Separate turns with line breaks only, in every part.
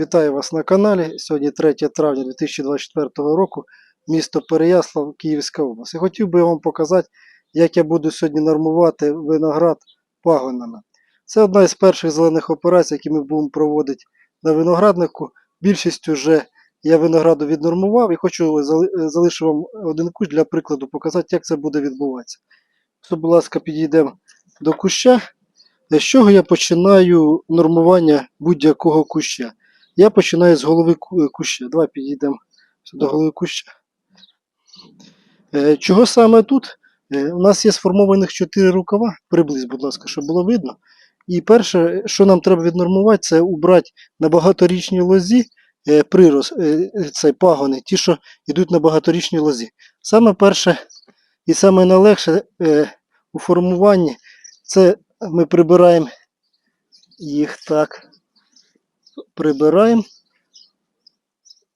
Вітаю вас на каналі. Сьогодні 3 травня 2024 року, місто Переяслав, Київська область. І хотів би вам показати, як я буду сьогодні нормувати виноград пагонами. Це одна із перших зелених операцій, які ми будемо проводити на винограднику. Більшість вже я винограду віднормував і хочу зали- залишу вам один кущ для прикладу, показати, як це буде відбуватися. То, будь ласка, підійдемо до куща. З чого я починаю нормування будь-якого куща? Я починаю з голови куща. Давай підійдемо до голови куща. Е, Чого саме тут? Е, У нас є сформованих 4 рукава. Приблизь, будь ласка, щоб було видно. І перше, що нам треба віднормувати, це убрати на багаторічній лозі е, прирос, е, цей пагони, ті, що йдуть на багаторічній лозі. Саме перше і саме найлегше е, у формуванні це ми прибираємо їх так прибираємо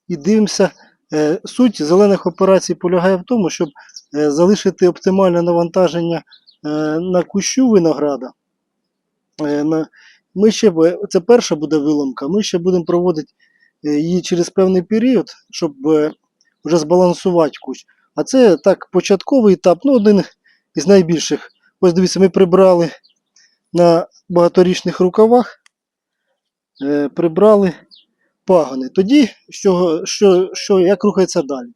і дивимося. Е, Суть зелених операцій полягає в тому, щоб е, залишити оптимальне навантаження е, на кущу винограда. Ми ще, це перша буде виломка, ми ще будемо проводити її через певний період, щоб вже збалансувати кущ. А це так початковий етап, ну один із найбільших. Ось дивіться, ми прибрали на багаторічних рукавах прибрали пагони. Тоді, що, що, що, як рухається далі?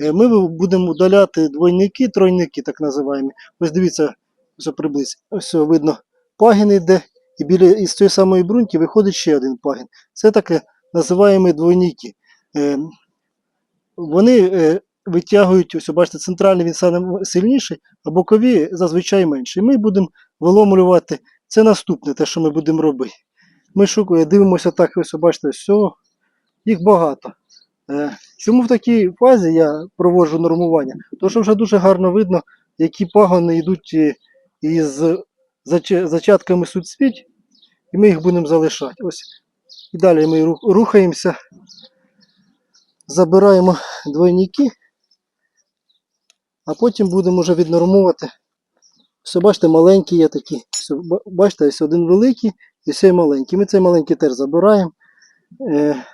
Е, Ми будемо удаляти двойники, тройники, так називаємо. Ось дивіться, ось приблизь. Ось видно, пагін йде, і біля із цієї самої бруньки виходить ще один пагін. Це таке називаємо двойники. Е, Вони е, витягують, ось бачите, центральний він саме сильніший, а бокові зазвичай менші. Ми будемо виломлювати. Це наступне, те, що ми будемо робити. Ми шукаємо, дивимося так, ось бачите, все, їх багато. Е, Чому в такій фазі я проводжу нормування? Тому що вже дуже гарно видно, які пагони йдуть е, із зачатками суцвіть, і ми їх будемо залишати. Ось. І далі ми рухаємося, забираємо двойники, а потім будемо вже віднормувати. Все, бачите, маленькі є такі. Все, бачите, ось один великий і цей маленький. Ми цей маленький теж забираємо. Е,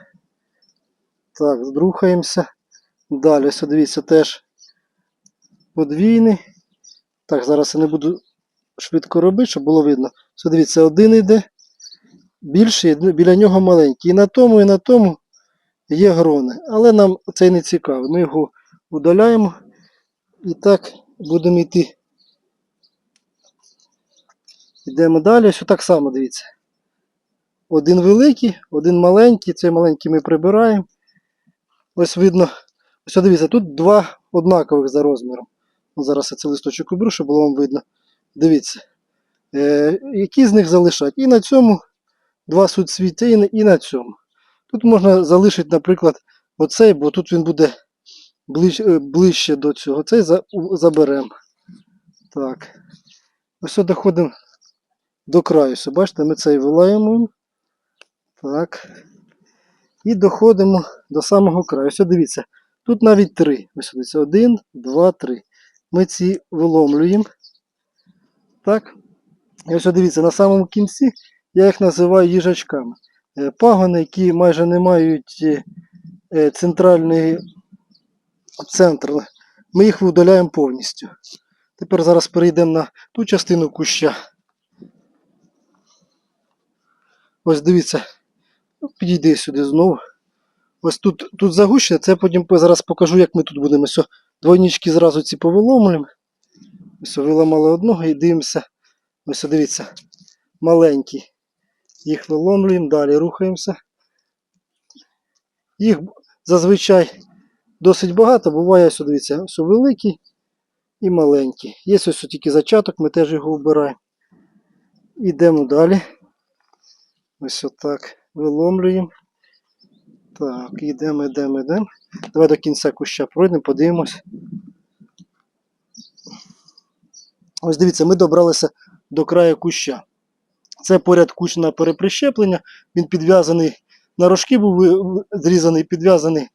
так, рухаємося. Далі, ось дивіться, теж подвійний. Так, зараз я не буду швидко робити, щоб було видно. Ось дивіться, один йде, більший, біля нього маленький. І на тому, і на тому є грони. Але нам цей не цікавий. Ми його удаляємо і так будемо йти. Йдемо далі, ось так само дивіться. Один великий, один маленький, цей маленький ми прибираємо. Ось видно, ось дивіться, тут два однакових за розміром. Зараз я цей листочок уберу, щоб було вам видно. Дивіться, е, які з них залишать. І на цьому два суцвіття, і на, цьому. Тут можна залишити, наприклад, оцей, бо тут він буде ближ, е, ближче до цього. Цей за, заберемо. Так. Ось доходимо до краю. Бачите, ми цей вилаємо. Так. І доходимо до самого краю. Ось дивіться, тут навіть три. Ось дивіться, один, два, три. Ми ці виломлюємо. Так. І ось дивіться, на самому кінці я їх називаю їжачками. Е, Пагони, які майже не мають е, е, центральний центр, ми їх видаляємо повністю. Тепер зараз перейдемо на ту частину куща. Ось дивіться, підійди сюди знову. Ось тут, тут загущено, це потім зараз покажу, як ми тут будемо. Ось, двойнички зразу ці повиломлюємо. Ось виламали одного і дивимося. Ось дивіться, маленькі. Їх виломлюємо, далі рухаємося. Їх зазвичай досить багато, буває, ось дивіться, ось великий і маленький. Є ось тільки зачаток, ми теж його вбираємо. Ідемо далі. Ось отак виломлюємо. Так, йдемо, йдемо, йдемо. Давай до кінця куща пройдемо, подивимось. Ось дивіться, ми добралися до краю куща. Це поряд кущ на переприщеплення. Він підв'язаний на рожки був зрізаний, підв'язаний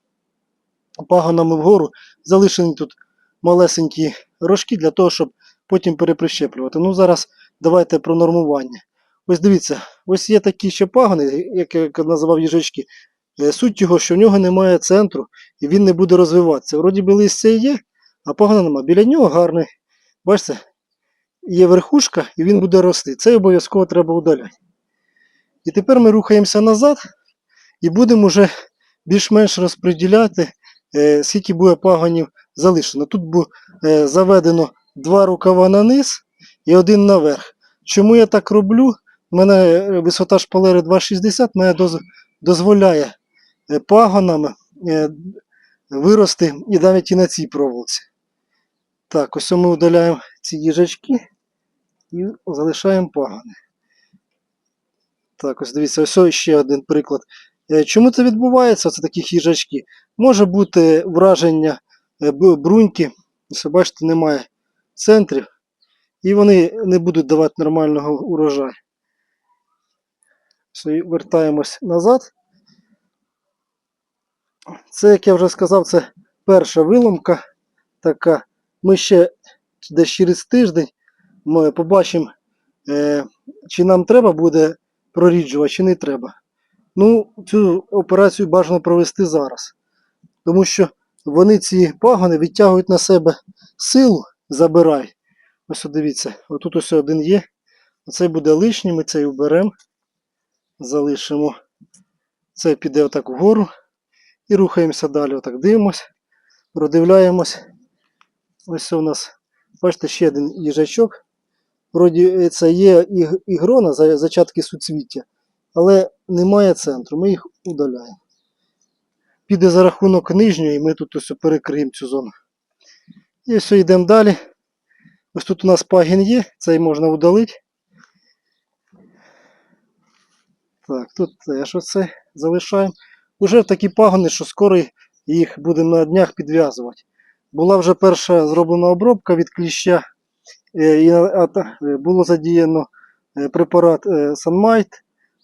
пагонами вгору. Залишені тут малесенькі рожки для того, щоб потім переприщеплювати. Ну, зараз давайте про нормування. Ось дивіться, ось є такі ще пагони, як я називав їжачки. Е, Суть його, що в нього немає центру і він не буде розвиватися. Вроді би листя є, а пагона немає. Біля нього гарний. Бачите, є верхушка і він буде рости. Це обов'язково треба удаляти. І тепер ми рухаємося назад і будемо вже більш-менш розподіляти, е, скільки буде пагонів залишено. Тут буде е, заведено два рукава на низ і один наверх. Чому я так роблю? Мене е, висота шпалери 2,60 мене доз- дозволяє е, пагонами е, вирости і навіть і на цій проволоці. Так, ось ми удаляємо ці їжачки і залишаємо пагони. Так, ось дивіться, ось ще один приклад. Чому це відбувається? Це такі їжачки. Може бути враження бруньки, ось бачите, немає центрів, і вони не будуть давати нормального урожаю. Вертаємось назад. Це, як я вже сказав, це перша виломка така. Ми ще десь через тиждень ми побачимо, е, чи нам треба буде проріджувати, чи не треба. Ну, цю операцію бажано провести зараз. Тому що вони ці пагони відтягують на себе силу, забирають. Ось дивіться, отут ось один є. Оцей буде лишній, ми цей уберемо, залишимо. Цей піде отак вгору. І рухаємося далі. Отак дивимось, продивляємось. Ось у нас, бачите, ще один їжачок. Вроді е, це є і, і грона, зачатки суцвіття, але немає центру. Ми їх удаляємо. Піде за рахунок нижньої, ми тут ось перекриємо цю зону. І все, йдемо далі. Ось тут у нас пагін є, цей можна удалити. Так, тут теж оце залишаємо. Уже такі пагони, що скоро їх будемо на днях підв'язувати. Була вже перша зроблена обробка від кліща. е, і е, було задіяно е, препарат Sunmite,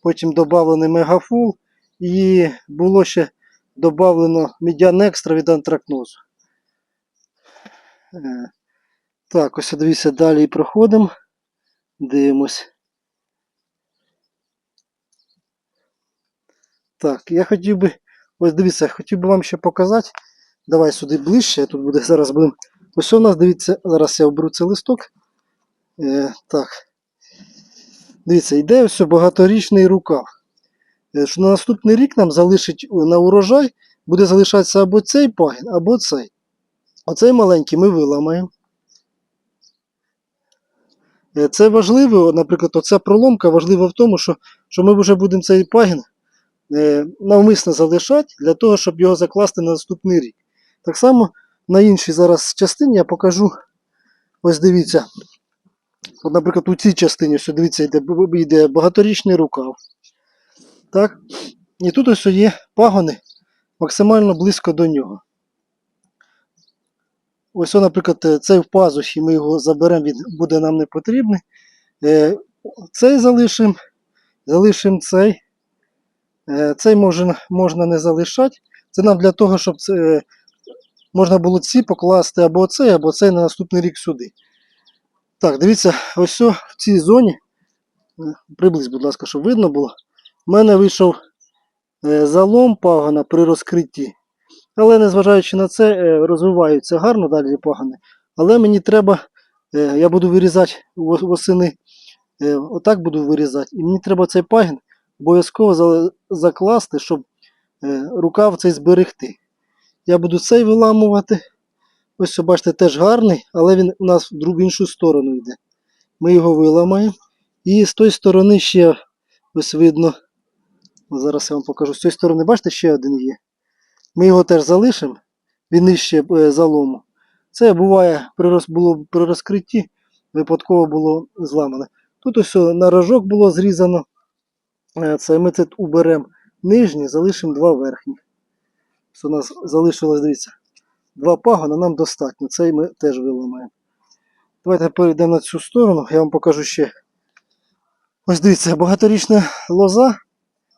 потім додавлений Мегафул і було ще додавлено Медіан Екстра від антракнозу. Так, ось дивіться, далі проходимо. Дивимось. Так, я хотів би, ось дивіться, хотів би вам ще показати. Давай сюди ближче, тут буде зараз будемо. Ось у нас, дивіться, зараз я оберу цей листок. Е, так. Дивіться, йде ось багаторічний рукав. Е, що на наступний рік нам залишить е, на урожай, буде залишатися або цей пагін, або цей. Оцей маленький ми виламаємо. Е, Це важливо, наприклад, оця проломка важлива в тому, що, що ми вже будемо цей пагін навмисно залишати для того, щоб його закласти на наступний рік. Так само на іншій зараз частині я покажу. Ось дивіться. От, наприклад, у цій частині, ось дивіться, йде, йде багаторічний рукав. Так? І тут ось є пагони максимально близько до нього. Ось, наприклад, е, цей в пазухі, ми його заберемо, він буде нам не потрібний. Е, Цей залишимо, залишимо цей. Е, Цей можна, не залишати. Це нам для того, щоб е, можна було ці покласти або цей, або цей на наступний рік сюди. Так, дивіться, ось в цій зоні, е, приблизь, будь ласка, щоб видно було. У мене вийшов залом пагона при розкритті. Але незважаючи на це, розвиваються гарно далі пагони. Але мені треба, я буду вирізати восени, отак буду вирізати. І мені треба цей пагін обов'язково закласти, щоб е, рукав цей зберегти. Я буду цей виламувати. Ось, бачите, теж гарний, але він у нас в іншу сторону йде. Ми його виламаємо. І з тої сторони ще ось видно. Зараз я вам покажу. З цієї сторони, бачите, ще один є. Ми його теж залишимо, він нижче е, залому. Це буває при, було при розкритті, випадково було зламане. Тут ось на рожок було зрізано. Е, Це ми це уберемо нижні, залишимо два верхні. Ось у нас залишилось, дивіться, два пагона, нам достатньо. Цей ми теж виламаємо. Давайте перейдемо на цю сторону, я вам покажу ще. Ось дивіться, багаторічна лоза,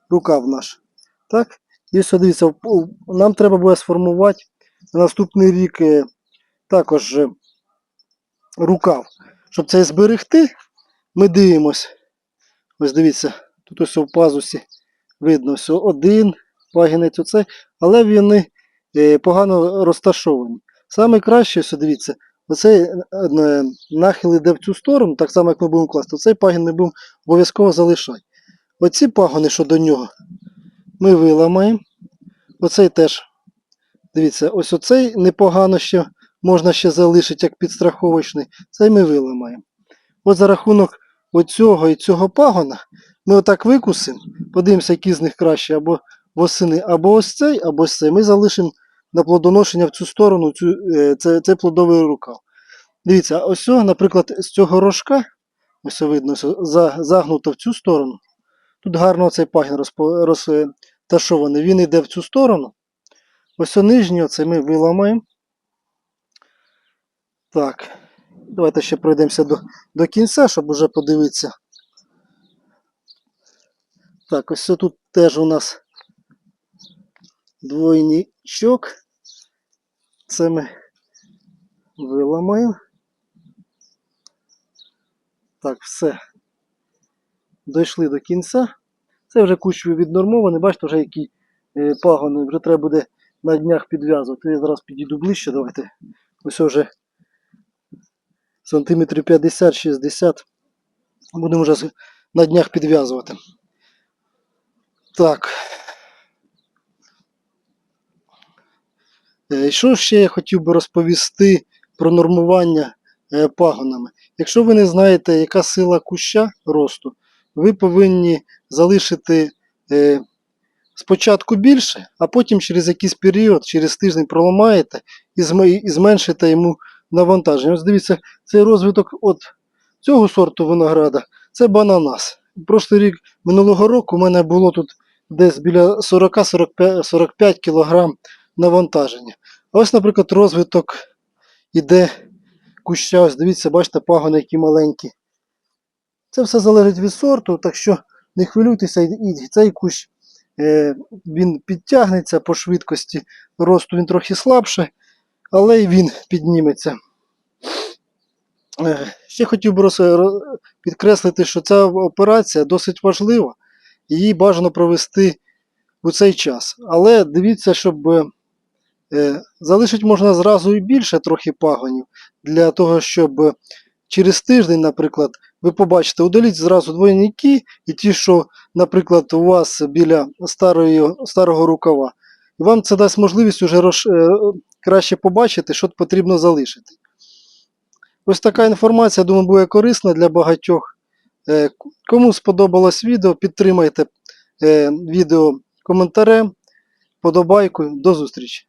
рукав наш. Так? І ось дивіться, нам треба буде сформувати на наступний рік е, також е, рукав. Щоб це зберегти, ми дивимось. Ось дивіться, тут ось у пазусі видно ось один пагінець оцей, але вони е, погано розташовані. Саме краще, ось дивіться, оцей е, нахил іде в цю сторону, так само як ми будемо класти, оцей пагін ми будемо обов'язково залишати. Оці пагони, що до нього, ми виламаємо. Оцей теж, дивіться, ось оцей непогано ще можна ще залишити як підстраховочний, цей ми виламаємо. От за рахунок оцього і цього пагона ми отак викусимо, подивимося, які з них краще, або восени, або ось цей, або ось цей. Ми залишимо на плодоношення в цю сторону цю, е, це, це плодовий рукав. Дивіться, ось, наприклад, з цього рожка, ось видно, за, загнуто в цю сторону. Тут гарно цей пагін розташований. Він йде в цю сторону. Ось нижній оце ми виламаємо. Так, давайте ще пройдемося до, до кінця, щоб уже подивитися. Так, ось тут теж у нас двойничок. Це ми виламаємо. Так, все. Дійшли до кінця. Це вже кущові віднормовані. Бачите, вже які е, пагони, вже треба буде на днях підв'язувати. Я зараз підійду ближче, давайте. Ось вже сантиметрів 50-60. Будемо вже на днях підв'язувати. Так. Е, Що ще я хотів би розповісти про нормування е, пагонами? Якщо ви не знаєте, яка сила куща росту, ви повинні залишити е, спочатку більше, а потім через якийсь період, через тиждень проламаєте і зменшите йому навантаження. Ось дивіться, цей розвиток от цього сорту винограда це бананас. Прошлий рік минулого року у мене було тут десь біля 40-45 кг навантаження. Ось, наприклад, розвиток іде куща. Ось дивіться, бачите, пагони які маленькі. Це все залежить від сорту, так що не хвилюйтеся, і цей кущ е, він підтягнеться по швидкості росту, він трохи слабше, але й він підніметься. Е, Ще хотів би підкреслити, що ця операція досить важлива, її бажано провести у цей час. Але дивіться, щоб е, залишити можна зразу і більше трохи пагонів, для того, щоб е, через тиждень, наприклад, ви побачите, удаліть зразу двойники і ті, що, наприклад, у вас біля старої, старого рукава. І вам це дасть можливість уже роз, е, краще побачити, що потрібно залишити. Ось така інформація, думаю, буде корисна для багатьох. Е, Кому сподобалось відео, підтримайте е, відео коментарем, подобайкою. До зустрічі!